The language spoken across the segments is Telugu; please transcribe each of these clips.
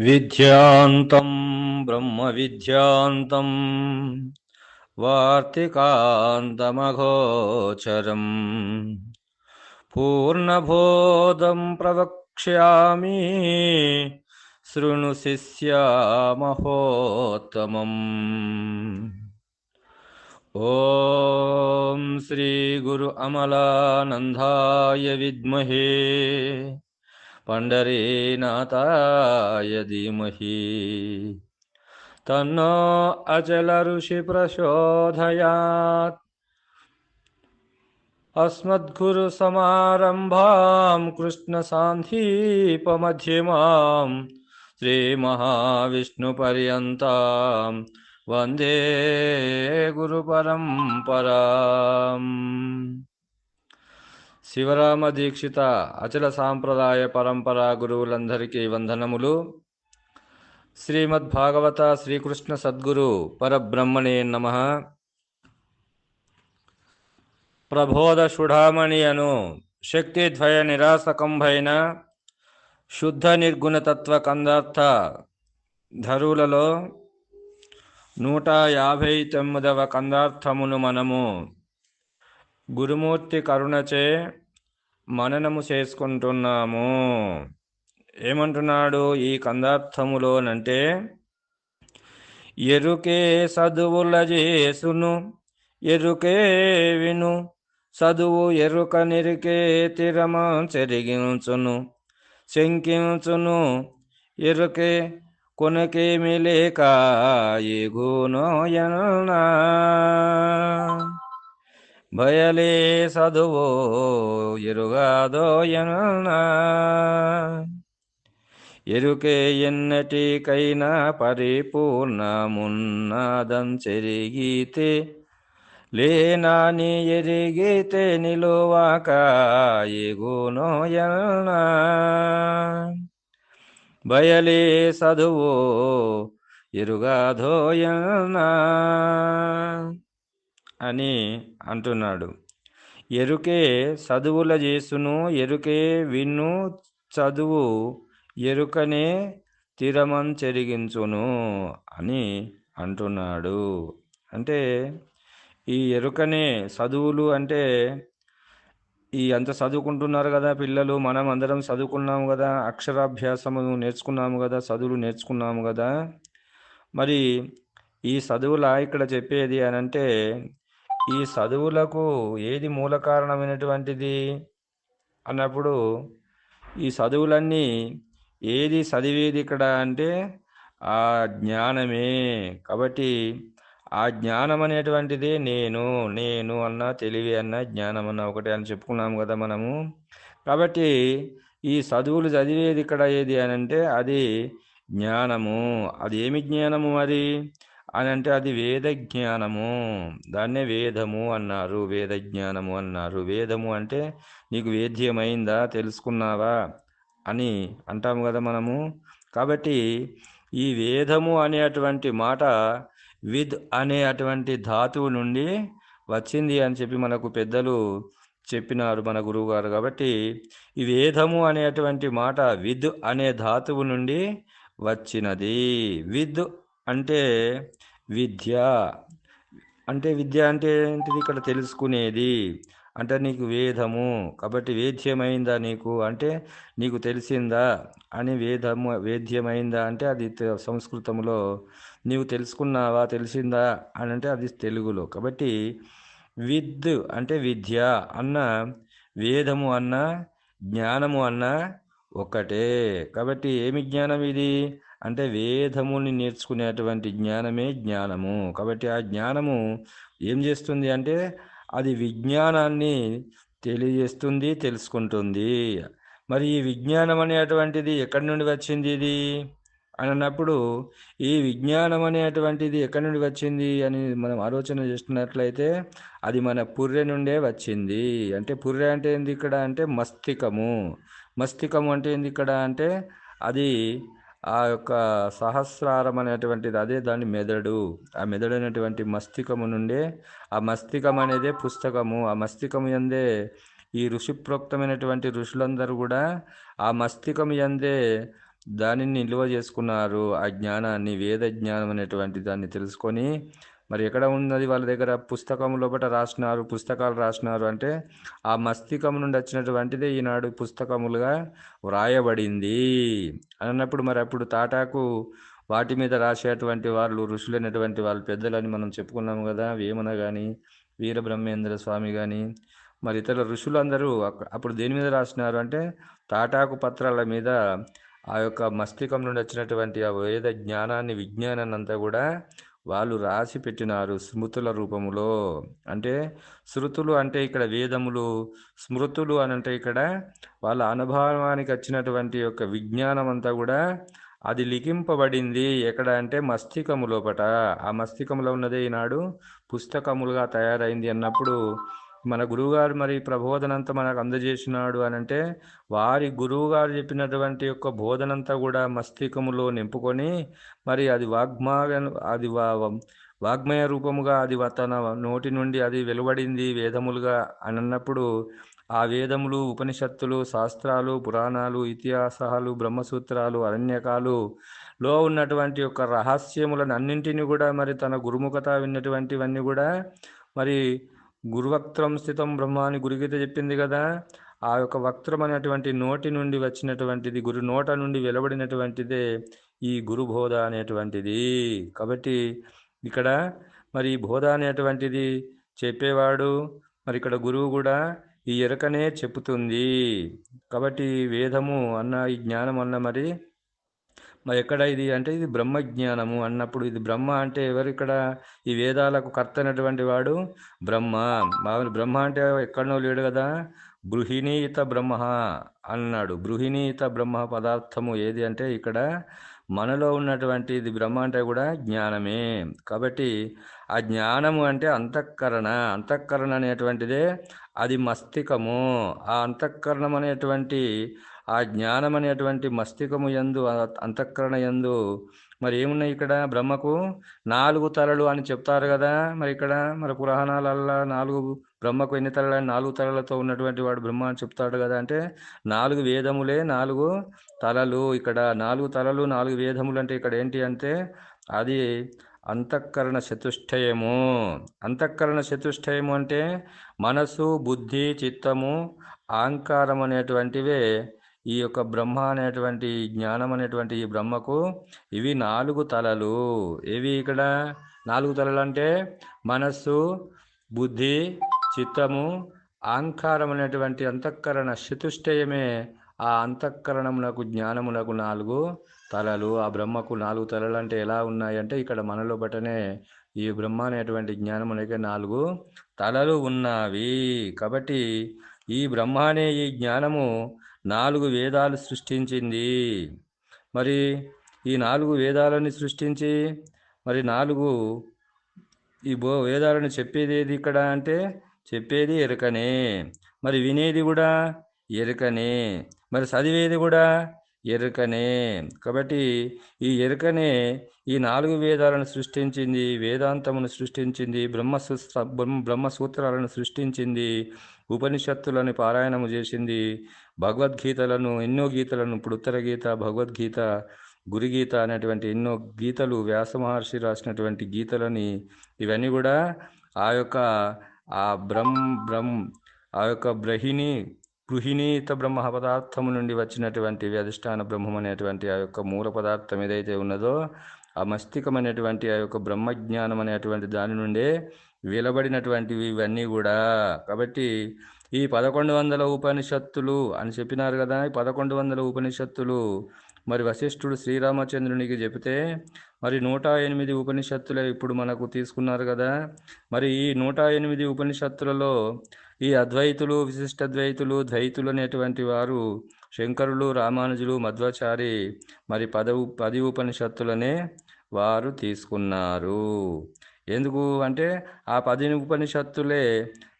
विध्यान्तं ब्रह्मविद्यान्तम् वार्तिकान्तमघोचरम् पूर्णबोधं प्रवक्ष्यामि शृणु शिष्यामहोत्तमम्। ॐ श्रीगुरु अमलानन्दाय विद्महे। पण्डरीनाथाय धीमहि। तन्नो तन्न अस्मद्गुरुसमारम्भां कृष्णसान्धीपमध्यमां श्रीमहाविष्णुपर्यन्तां वन्दे गुरुपरम्पराम्। శివరామ దీక్షిత అచల సాంప్రదాయ పరంపర గురువులందరికీ వందనములు. శ్రీమద్భాగవత శ్రీకృష్ణ సద్గురు పరబ్రహ్మణే నమ. ప్రబోధ సుఢామణి అను శక్తిద్వయ నిరాసకంభైన శుద్ధ నిర్గుణతత్వ కందార్థ ధరులలో నూట యాభై తొమ్మిదవ కందార్థమును మనము గురుమూర్తి కరుణచే మననము చేసుకుంటున్నాము. ఏమంటున్నాడు ఈ కందార్థములోనంటే ఎరుకే చదువుల చేసును ఎరుకే విను చదువు ఎరుక నిరికే తిరమ చెరిగించును శంకించును ఎరుకే కొనకేమి లేక ఎగునోయనా బయలే చదువు ఎరుగాదోయనా ఎరుకే ఎన్నటికైనా పరిపూర్ణమున్నదం చెరిగితే లేనాని ఎరిగితే నిలువాక ఎగునోయన బయలే చదువు ఎరుగాధోయనా అని అంటున్నాడు. ఎరుకే చదువుల చేసును ఎరుకే విన్ను చదువు ఎరుకనే తిరమం చెరిగించును అని అంటున్నాడు. అంటే ఈ ఎరుకనే చదువులు అంటే ఈ అంత చదువుకుంటున్నారు కదా పిల్లలు మనం అందరం చదువుకున్నాము కదా అక్షరాభ్యాసము నేర్చుకున్నాము కదా చదువులు నేర్చుకున్నాము కదా. మరి ఈ చదువులా ఇక్కడ చెప్పేది అని అంటే ఈ చదువులకు ఏది మూల కారణమైనటువంటిది? అన్నప్పుడు ఈ చదువులన్నీ ఏది చదివేది ఇక్కడ అంటే ఆ జ్ఞానమే. కాబట్టి ఆ జ్ఞానం అనేటువంటిదే నేను నేను అన్న తెలివి అన్న జ్ఞానం అన్న ఒకటే అని చెప్పుకున్నాము కదా మనము. కాబట్టి ఈ చదువులు చదివేది ఇక్కడ ఏది అని అంటే అది జ్ఞానము. అది ఏమి జ్ఞానము మరి? అని అంటే అది వేద జ్ఞానము. దాన్నే వేదము అన్నారు వేద జ్ఞానము అన్నారు. వేదము అంటే నీకు వేద్యమైందా తెలుసుకున్నావా అని అంటాము కదా మనము. కాబట్టి ఈ వేదము అనేటువంటి మాట విద్ అనే అటువంటి ధాతువు నుండి వచ్చింది అని చెప్పి మనకు పెద్దలు చెప్పినారు మన గురువుగారు. కాబట్టి ఈ వేదము అనేటువంటి మాట విద్ అనే ధాతువు నుండి వచ్చినది. విద్ అంటే విద్య. అంటే విద్య అంటే ఏంటిది? ఇక్కడ తెలుసుకునేది. అంటే నీకు వేదము. కాబట్టి వేద్యమైందా నీకు? అంటే నీకు తెలిసిందా? అని వేదము వేద్యమైందా? అంటే అది సంస్కృతంలో నీవు తెలుసుకున్నావా? తెలిసిందా? అని అంటే అది తెలుగులో. కాబట్టి విద్ అంటే విద్య అన్న వేదము అన్న జ్ఞానము అన్న ఒక్కటే కాబట్టి ఏమి జ్ఞానం ఇది? అంటే వేదముని నేర్చుకునేటువంటి జ్ఞానమే జ్ఞానము. కాబట్టి ఆ జ్ఞానము ఏం చేస్తుంది అంటే అది విజ్ఞానాన్ని తెలియజేస్తుంది తెలుసుకుంటుంది. మరి ఈ విజ్ఞానం అనేటువంటిది ఎక్కడి నుండి వచ్చింది ఇది? అని అన్నప్పుడు ఈ విజ్ఞానం అనేటువంటిది ఎక్కడి నుండి వచ్చింది అని మనం ఆలోచన చేస్తున్నట్లయితే అది మన పుర్రె నుండే వచ్చింది. అంటే పుర్రె అంటే ఏంది ఇక్కడ? అంటే మస్తికము. మస్తికము అంటే ఏంది ఇక్కడ? అంటే అది ఆ యొక్క సహస్రారం అనేటువంటిది అదే దాని మెదడు. ఆ మెదడు అనేటువంటి మస్తికము నుండే ఆ మస్తికం అనేదే పుస్తకము. ఆ మస్తికము ఎందే ఈ ఋషిప్రోక్తమైనటువంటి ఋషులందరూ కూడా ఆ మస్తికం ఎందే దానిని నిల్వ చేసుకున్నారు. ఆ జ్ఞానాన్ని వేద జ్ఞానం అనేటువంటి దాన్ని తెలుసుకొని మరి ఎక్కడ ఉన్నది వాళ్ళ దగ్గర? పుస్తకం లోపల రాసినారు పుస్తకాలు రాసినారు అంటే ఆ మస్తికం నుండి వచ్చినటువంటిదే ఈనాడు పుస్తకములుగా వ్రాయబడింది. అన్నప్పుడు మరి అప్పుడు తాటాకు వాటి మీద రాసేటువంటి వాళ్ళు ఋషులైనటువంటి వాళ్ళు పెద్దలని మనం చెప్పుకున్నాము కదా వేమన కానీ వీరబ్రహ్మేంద్ర స్వామి కానీ మరి ఇతర ఋషులందరూ అప్పుడు దేని మీద రాసినారు అంటే తాటాకు పత్రాల మీద ఆ యొక్క మస్తికం నుండి వచ్చినటువంటి ఆ వేద జ్ఞానాన్ని విజ్ఞానాన్ని అంతా కూడా వాళ్ళు రాసి పెట్టినారు స్మృతుల రూపములో. అంటే శృతులు అంటే ఇక్కడ వేదములు స్మృతులు అని అంటే ఇక్కడ వాళ్ళ అనుభవానికి వచ్చినటువంటి యొక్క విజ్ఞానం అంతా కూడా అది లిఖింపబడింది. ఎక్కడ అంటే మస్తికము లోపట. ఆ మస్తికములో ఉన్నదే ఈనాడు పుస్తకములుగా తయారైంది అన్నప్పుడు మన గురువుగారు మరి ప్రబోధనంతా మనకు అందజేసినాడు అని అంటే వారి గురువుగారు చెప్పినటువంటి యొక్క బోధనంతా కూడా మస్తికములో నింపుకొని మరి అది వాగ్మాయ అది వా- వాగ్మయ రూపముగా అది తన నోటి నుండి అది వెలువడింది వేదములుగా అని అన్నప్పుడు ఆ వేదములు ఉపనిషత్తులు శాస్త్రాలు పురాణాలు ఇతిహాసాలు బ్రహ్మసూత్రాలు అరణ్యకాలు లో ఉన్నటువంటి యొక్క రహస్యములను అన్నింటినీ కూడా మరి తన గురుముఖత విన్నటువంటివన్నీ కూడా మరి గురువక్త్రం స్థితం బ్రహ్మ అని గురుగీత చెప్పింది కదా. ఆ యొక్క వక్త్రం అనేటువంటి నోటి నుండి వచ్చినటువంటిది గురు నోట నుండి వెలువడినటువంటిదే ఈ గురు బోధ అనేటువంటిది. కాబట్టి ఇక్కడ మరి బోధ అనేటువంటిది చెప్పేవాడు మరి ఇక్కడ గురువు కూడా ఈ ఎరకనే చెప్పుతుంది. కాబట్టి వేదము అన్న ఈ జ్ఞానం అన్న మరి మరి ఎక్కడ ఇది అంటే ఇది బ్రహ్మ జ్ఞానము అన్నప్పుడు ఇది బ్రహ్మ అంటే ఎవరు ఇక్కడ? ఈ వేదాలకు కర్త అయినటువంటి వాడు బ్రహ్మ. మామూలు బ్రహ్మ అంటే ఎక్కడనో లేడు కదా. బృహిణీత బ్రహ్మ అన్నాడు. బృహిణీత బ్రహ్మ పదార్థము ఏది అంటే ఇక్కడ మనలో ఉన్నటువంటి ఇది బ్రహ్మ అంటే కూడా జ్ఞానమే. కాబట్టి ఆ జ్ఞానము అంటే అంతఃకరణ. అంతఃకరణ అనేటువంటిదే అది మస్తికము. ఆ అంతఃకరణం అనేటువంటి ఆ జ్ఞానం అనేటువంటి మస్తికము యందు అంతఃకరణ యందు మరి ఏమున్నాయి ఇక్కడ? బ్రహ్మకు నాలుగు తలలు అని చెప్తారు కదా మరి ఇక్కడ. మరి పురాణాలల్లా నాలుగు బ్రహ్మకు ఎన్ని తలలు నాలుగు తలలతో ఉన్నటువంటి వాడు బ్రహ్మ అని చెప్తాడు కదా అంటే నాలుగు వేదములే నాలుగు తలలు. ఇక్కడ నాలుగు తలలు నాలుగు వేదములు అంటే ఇక్కడ ఏంటి అంటే అది అంతఃకరణ చతుష్టయము. అంతఃకరణ చతుష్టయము అంటే మనసు బుద్ధి చిత్తము అహంకారం అనేటువంటివే ఈ యొక్క బ్రహ్మ అనేటువంటి జ్ఞానం అనేటువంటి ఈ బ్రహ్మకు ఇవి నాలుగు తలలు. ఏవి ఇక్కడ? నాలుగు తలలు అంటే మనస్సు బుద్ధి చిత్తము అహంకారం అనేటువంటి అంతఃకరణ చతుష్టయమే. ఆ అంతఃకరణమునకు జ్ఞానమునకు నాలుగు తలలు. ఆ బ్రహ్మకు నాలుగు తలలు అంటే ఎలా ఉన్నాయంటే ఇక్కడ మనలో బట్టనే ఈ బ్రహ్మ అనేటువంటి జ్ఞానమునకే నాలుగు తలలు ఉన్నవి. కాబట్టి ఈ బ్రహ్మ అనే ఈ జ్ఞానము నాలుగు వేదాలు సృష్టించింది. మరి ఈ నాలుగు వేదాలని సృష్టించి మరి నాలుగు ఈ బో వేదాలను చెప్పేది ఏది ఇక్కడ అంటే చెప్పేది ఎరుకనే. మరి వినేది కూడా ఎరుకనే. మరి చదివేది కూడా ఎరుకనే. కాబట్టి ఈ ఎరుకనే ఈ నాలుగు వేదాలను సృష్టించింది వేదాంతమును సృష్టించింది బ్రహ్మసూత్ర బ్రహ్మ బ్రహ్మసూత్రాలను సృష్టించింది ఉపనిషత్తులను పారాయణము చేసింది భగవద్గీతలను ఎన్నో గీతలను ఇప్పుడు ఉత్తర గీత భగవద్గీత గురుగీత అనేటువంటి ఎన్నో గీతలు వ్యాస మహర్షి రాసినటువంటి గీతలని ఇవన్నీ కూడా ఆ యొక్క ఆ బ్రహ్మ బ్రహ్మ ఆ యొక్క బ్రహిణి గృహిణీత బ్రహ్మ పదార్థము నుండి వచ్చినటువంటి అధిష్టాన బ్రహ్మం అనేటువంటి ఆ యొక్క మూల పదార్థం ఏదైతే ఉన్నదో ఆ మస్తికమైనటువంటి ఆ యొక్క బ్రహ్మజ్ఞానం అనేటువంటి దాని నుండే వెలబడినటువంటివి ఇవన్నీ కూడా. కాబట్టి ఈ పదకొండు వందల ఉపనిషత్తులు అని చెప్పినారు కదా ఈ పదకొండు వందల ఉపనిషత్తులు. మరి వశిష్ఠుడు శ్రీరామచంద్రునికి చెబితే మరి నూట ఎనిమిది ఉపనిషత్తులే ఇప్పుడు మనకు తీసుకున్నారు కదా. మరి ఈ నూట ఎనిమిది ఉపనిషత్తులలో ఈ అద్వైతులు విశిష్టద్వైతులు ద్వైతులు అనేటువంటి వారు శంకరులు రామానుజులు మధ్వాచారి మరి పదవు పది ఉపనిషత్తులనే వారు తీసుకున్నారు. ఎందుకు అంటే ఆ పది ఉపనిషత్తులే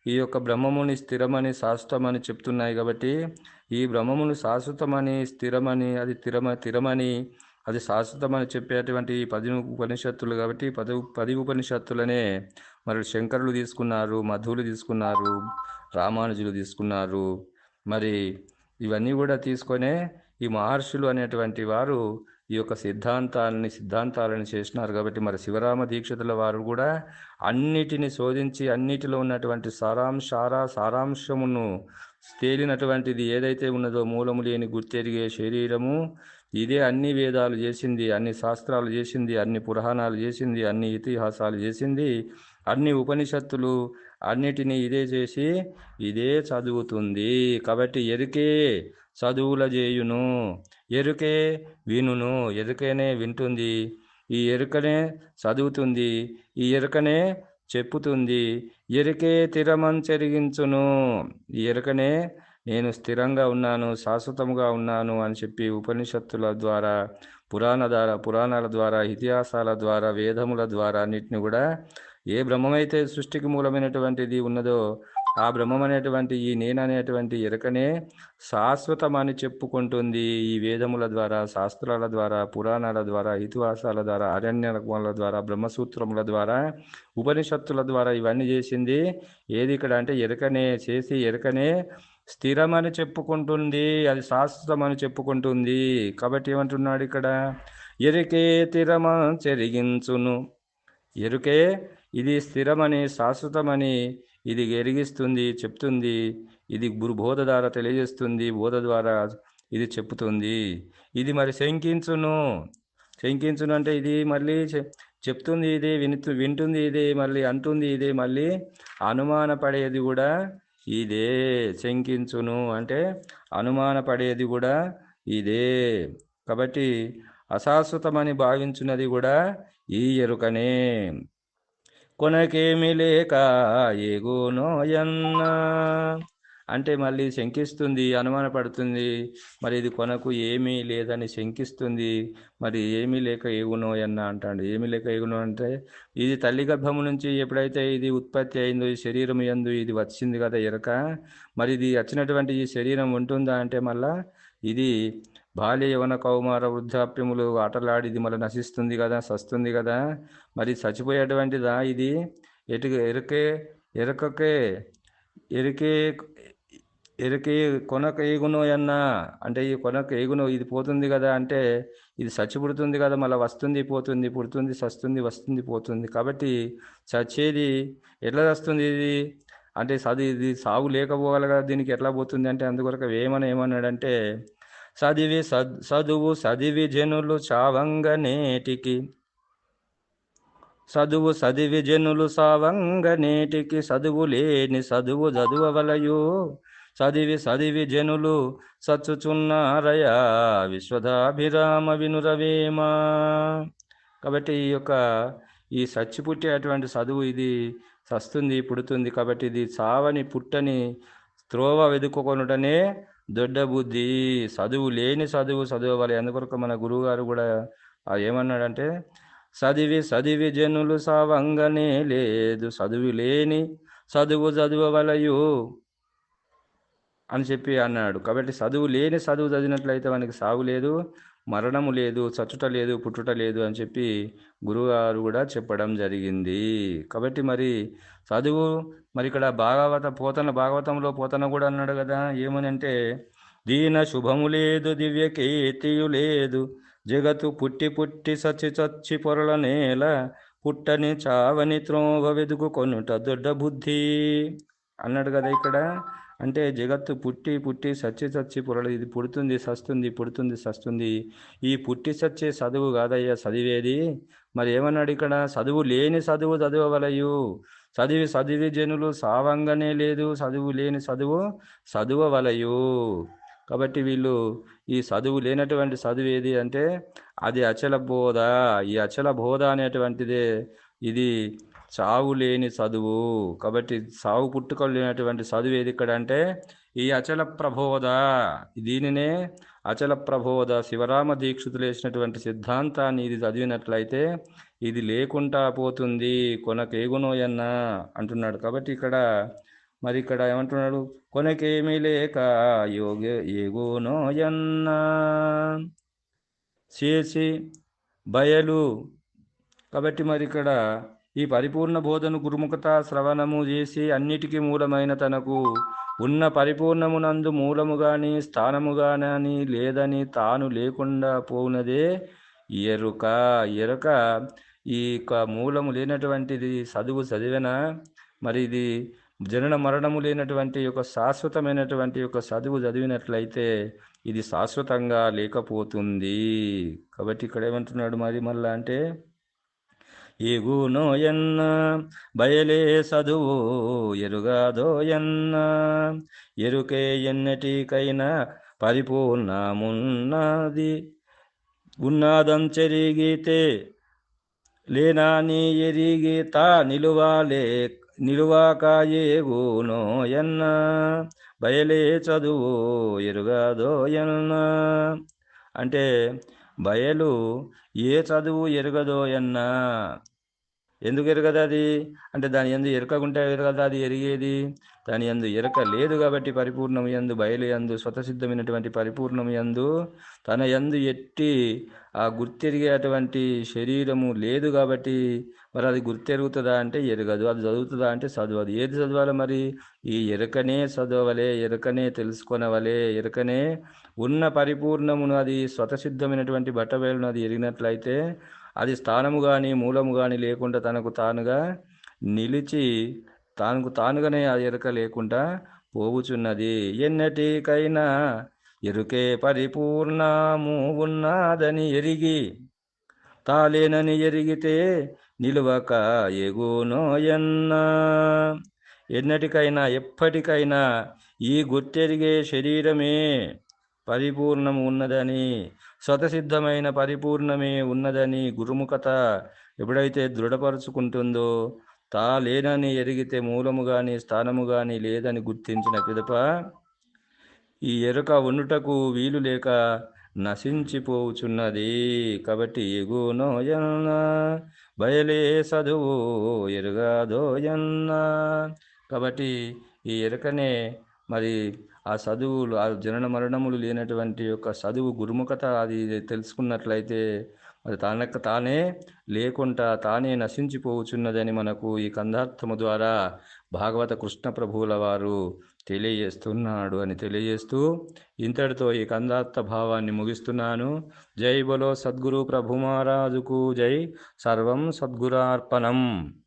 ఈ యొక్క బ్రహ్మముని స్థిరమని శాశ్వతమని చెప్తున్నాయి కాబట్టి ఈ బ్రహ్మమును శాశ్వతమని స్థిరమని అది తిరమ తిరమని అది శాశ్వతమని చెప్పేటువంటి పది ఉపనిషత్తులు కాబట్టి పది పది ఉపనిషత్తులనే మరి శంకరులు తీసుకున్నారు మధువులు తీసుకున్నారు రామానుజులు తీసుకున్నారు. మరి ఇవన్నీ కూడా తీసుకొనే ఈ మహర్షులు అనేటువంటి వారు ఈ యొక్క సిద్ధాంతాలని సిద్ధాంతాలను చేసినారు కాబట్టి మరి శివరామ దీక్షితుల వారు కూడా అన్నిటిని శోధించి అన్నిటిలో ఉన్నటువంటి సారాంశార సారాంశమును తేలినటువంటిది ఏదైతే ఉన్నదో మూలము లేని గుర్తెరిగే శరీరము ఇదే అన్ని వేదాలు చేసింది అన్ని శాస్త్రాలు చేసింది అన్ని పురాణాలు చేసింది అన్ని ఇతిహాసాలు చేసింది. అన్ని ఉపనిషత్తులు అన్నిటినీ ఇదే చేసి ఇదే చదువుతుంది. కాబట్టి ఎరుకే చదువుల చేయును ఎరుకే వినును. ఎరుకనే వింటుంది. ఈ ఎరుకనే చదువుతుంది. ఈ ఎరుకనే చెప్పుతుంది. ఎరుకే తిరమంచెరిగించును ఈ ఎరుకనే నేను స్థిరంగా ఉన్నాను శాశ్వతంగా ఉన్నాను అని చెప్పి ఉపనిషత్తుల ద్వారా పురాణ ద్వారా పురాణాల ద్వారా ఇతిహాసాల ద్వారా వేదముల ద్వారా అన్నిటిని కూడా ఏ బ్రహ్మమైతే సృష్టికి మూలమైనటువంటిది ఉన్నదో ఆ బ్రహ్మం అనేటువంటి ఈ నేను అనేటువంటి శాశ్వతం శాశ్వతమని చెప్పుకుంటుంది ఈ వేదముల ద్వారా శాస్త్రాల ద్వారా పురాణాల ద్వారా ఇతిహాసాల ద్వారా అరణ్యముల ద్వారా బ్రహ్మసూత్రముల ద్వారా ఉపనిషత్తుల ద్వారా ఇవన్నీ చేసింది. ఏది ఇక్కడ అంటే ఎరకనే చేసి ఎరకనే స్థిరమని చెప్పుకుంటుంది అది శాశ్వతమని చెప్పుకుంటుంది. కాబట్టి ఏమంటున్నాడు ఇక్కడ? ఎరికే తిరమ చెరిగించును. ఎరుకే ఇది స్థిరమని శాశ్వతమని ఇది ఎరిగిస్తుంది చెప్తుంది. ఇది గురు బోధ ద్వారా తెలియజేస్తుంది బోధ ద్వారా ఇది చెప్తుంది. ఇది మరి శంకించును. శంకించును అంటే ఇది మళ్ళీ చెప్తుంది ఇది వినుతు వింటుంది ఇది మళ్ళీ అంటుంది ఇది మళ్ళీ అనుమానపడేది కూడా ఇదే. శంకించును అంటే అనుమానపడేది కూడా ఇదే. కాబట్టి అశాశ్వతమని భావించున్నది కూడా ఈ ఎరుకనే. కొనకేమి లేక ఎగునోయన్నా అంటే మళ్ళీ శంకిస్తుంది అనుమానపడుతుంది మరి ఇది కొనకు ఏమీ లేదని శంకిస్తుంది మరి ఏమీ లేక ఎగునోయన్న అంటాడు. ఏమీ లేక ఎగునో అంటే ఇది తల్లి గర్భము నుంచి ఎప్పుడైతే ఇది ఉత్పత్తి అయిందో ఈ శరీరం ఎందు ఇది వచ్చింది కదా ఎరక మరి ఇది వచ్చినటువంటి ఈ శరీరం ఉంటుందా అంటే మళ్ళా ఇది బాల్య యవన కౌమార వృద్ధాప్యములు ఆటలాడిది మళ్ళీ నశిస్తుంది కదా సస్తుంది కదా. మరి చచ్చిపోయేటువంటిదా ఇది? ఎటు ఎరకే ఎరకకే ఎరికే ఎరికే కొనక ఏగునో అన్నా. అంటే ఈ కొనక ఏగునో ఇది పోతుంది కదా అంటే ఇది చచ్చిపుడుతుంది కదా మళ్ళీ వస్తుంది పోతుంది పుడుతుంది సస్తుంది వస్తుంది పోతుంది. కాబట్టి చచ్చేది ఎట్లా వస్తుంది ఇది? అంటే సది ఇది సాగు లేకపోవాలి కదా దీనికి ఎట్లా పోతుంది అంటే అందుకొరకు ఏమని ఏమన్నాడంటే చదివి చదువు చదివి జనులు చావంగ నేటికి. చదువు చదివి జనులు సావంగ నేటికి. చదువు లేని చదువు చదువవలయు. చదివి చదివి జనులు సచ్చుచున్నారయా. విశ్వదాభిరామ వినురవేమా. కాబట్టి ఈ యొక్క ఈ సచ్చి పుట్టేటువంటి చదువు ఇది సస్తుంది పుడుతుంది. కాబట్టి ఇది చావని పుట్టని త్రోవ వెతుక్కొనుటనే దొడ్డ బుద్ధి చదువు లేని చదువు చదవాలి అందుకొరకు మన గురువుగారు కూడా ఏమన్నాడంటే చదివి చదివి జనులు సావంగనే లేదు. చదువు లేని చదువు చదువవలయు అని చెప్పి అన్నాడు. కాబట్టి చదువు లేని చదువు చదివినట్లయితే మనకి సాగు లేదు. మరణము లేదు చచ్చుట లేదు పుట్టుట లేదు అని చెప్పి గురుగారు కూడా చెప్పడం జరిగింది. కాబట్టి మరి చదువు మరి ఇక్కడ భాగవత పోతన భాగవతంలో పోతన కూడా అన్నాడు కదా ఏమని అంటే దీన శుభము లేదు దివ్య కీర్తియు లేదు జగత్తు పుట్టి పుట్టి సచ్చి చచ్చి పొరల నేల పుట్టని చావని త్రోవ వెదుకు కొనుట దొడ్డ బుద్ధి అన్నాడు కదా ఇక్కడ. అంటే జగత్తు పుట్టి పుట్టి సచ్చి సచ్చి పొరలు ఇది పుడుతుంది సస్తుంది పుడుతుంది సస్తుంది. ఈ పుట్టి సచ్చే చదువు కాదయ్యా చదివేది? మరి ఏమన్నాడు ఇక్కడ? చదువు లేని చదువు చదవవలయు. చదివి చదివి జనులు సావంగానే లేదు చదువు లేని చదువు చదువవలయు. కాబట్టి వీళ్ళు ఈ చదువు లేనటువంటి చదువు ఏది అంటే అది అచల బోధ. ఈ అచల బోధ అనేటువంటిదే ఇది చావు లేని చదువు. కాబట్టి సావు పుట్టుకలు లేనటువంటి చదువు ఏది ఇక్కడ అంటే ఈ అచల ప్రబోధ. దీనినే అచల ప్రబోధ. శివరామ దీక్షితులు వేసినటువంటి సిద్ధాంతాన్ని ఇది చదివినట్లయితే ఇది లేకుండా పోతుంది. కొనకేగునోయన్నా అంటున్నాడు. కాబట్టి ఇక్కడ మరి ఇక్కడ ఏమంటున్నాడు? కొనకేమీ లేక యోగ ఏగోనోయన్నా. చేసి బయలు. కాబట్టి మరి ఇక్కడ ఈ పరిపూర్ణ బోధను గురుముఖత శ్రవణము చేసి అన్నిటికీ మూలమైన తనకు. ఉన్న పరిపూర్ణమునందు మూలము స్థానముగానని స్థానము లేదని తాను లేకుండా పోనదే ఎరుక. ఎరుక ఈ యొక్క మూలము లేనటువంటిది చదువు చదివిన? మరి ఇది జనన మరణము లేనటువంటి యొక్క శాశ్వతమైనటువంటి యొక్క చదువు చదివినట్లయితే ఇది శాశ్వతంగా లేకపోతుంది. కాబట్టి ఇక్కడ ఏమంటున్నాడు మరి మళ్ళా అంటే ఎగునోయన్న బయలే చదువు ఎరుగాదోయన్న ఎరుకే ఎన్నటికైనా పరిపూర్ణమున్నది. ఉన్నాదం చెరిగితే లేనాని ఎరిగి తా నిలువాలే నిలువాక ఏగునోయన్న బయలే చదువు ఎరుగదోయన్న అంటే బయలు ఏ చదువు ఎరగదోయన్నా? ఎందుకు ఎరగదు అది? అంటే దాని ఎందు ఎరకకుంటే ఎరగదు అది? ఎరిగేది? దాని ఎందు ఎరక లేదు కాబట్టి పరిపూర్ణం ఎందు బయలు ఎందు స్వతసిద్ధమైనటువంటి పరిపూర్ణం ఎందు తన ఎందు ఎట్టి ఆ గుర్తెరిగేటువంటి శరీరము లేదు కాబట్టి మరి అది గుర్తెరుగుతుందా అంటే ఎరగదు. అది చదువుతుందా అంటే చదవదు. ఏది చదవాలి మరి? ఈ ఎరకనే చదవలే ఎరకనే తెలుసుకొనవలే ఎరకనే ఉన్న పరిపూర్ణమును అది స్వతసిద్ధమైనటువంటి బట్టబయలును అది ఎరిగినట్లయితే అది స్థానము కానీ మూలము కానీ లేకుండా తనకు తానుగా నిలిచి తనకు తానుగానే అది ఎరక లేకుండా పోవుచున్నది. ఎన్నటికైనా ఎరుకే పరిపూర్ణము ఉన్నదని ఎరిగి తాలేనని ఎరిగితే నిలువక ఎగునోయన్న ఎన్నటికైనా ఎప్పటికైనా ఈ గుర్తెరిగే శరీరమే పరిపూర్ణము ఉన్నదని స్వతసిద్ధమైన పరిపూర్ణమే ఉన్నదని గురుముఖత ఎప్పుడైతే దృఢపరుచుకుంటుందో తా లేనని ఎరిగితే మూలము గాని స్థానము గాని లేదని గుర్తించిన పిదప ఈ ఎరుక ఉండుటకు వీలు లేక నశించిపోవుచున్నది కాబట్టి ఎగునోయన్న బయలే సదువు ఎరుగాదోయన్న కాబట్టి ఈ ఎరుకనే మరి ఆ చదువులు ఆ జనన మరణములు లేనటువంటి యొక్క చదువు గురుముఖత అది తెలుసుకున్నట్లయితే అది తనకు తానే లేకుండా తానే నశించిపోవచ్చున్నదని మనకు ఈ కందార్థము ద్వారా భాగవత కృష్ణ ప్రభువుల వారు తెలియజేస్తున్నాడు అని తెలియజేస్తూ ఇంతటితో ఈ కందార్థ భావాన్ని ముగిస్తున్నాను. జై బలో సద్గురు ప్రభు మహారాజుకు జై. సర్వం సద్గురార్పణం.